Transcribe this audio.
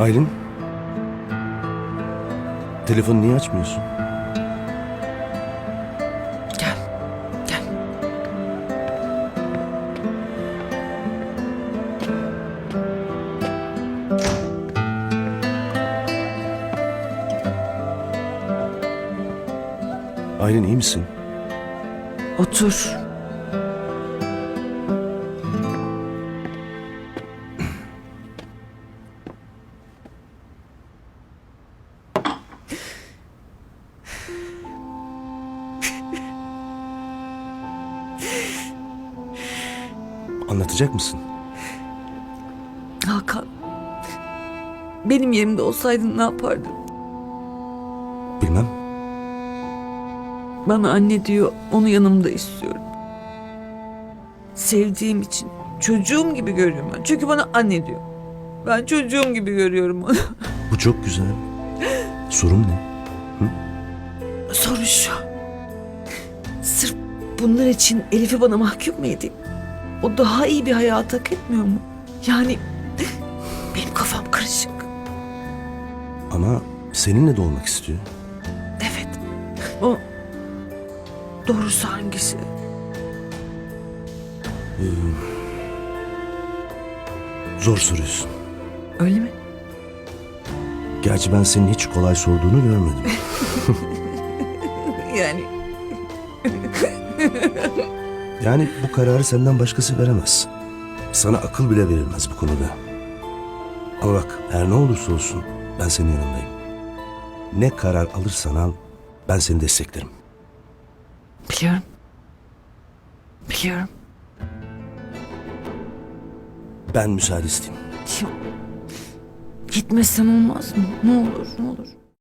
Aylin. Telefonu niye açmıyorsun? Gel. Gel. Aylin iyi misin? Otur. Anlatacak mısın? Hakan. Benim yerimde olsaydın ne yapardın? Bilmem. Bana anne diyor, onu yanımda istiyorum. Sevdiğim için çocuğum gibi görüyorum ben. Çünkü bana anne diyor. Ben çocuğum gibi görüyorum onu. Bu çok güzel. Sorun ne? Sorun şu. Sırf bunlar için Elif'i bana mahkum mu edeyim? O daha iyi bir hayat hak etmiyor mu? Yani benim kafam karışık. Ama seninle de olmak istiyor. Evet. O doğrusu hangisi? Zor soruyorsun. Öyle mi? Gerçi ben senin hiç kolay sorduğunu görmedim. Yani Yani bu kararı senden başkası veremez. Sana akıl bile verilmez bu konuda. Ama bak her ne olursa olsun ben senin yanındayım. Ne karar alırsan al ben seni desteklerim. biliyorum. Biliyorum. Ben müsaade isteyeyim. Ya, Gitmesen olmaz mı? Ne olur, ne olur.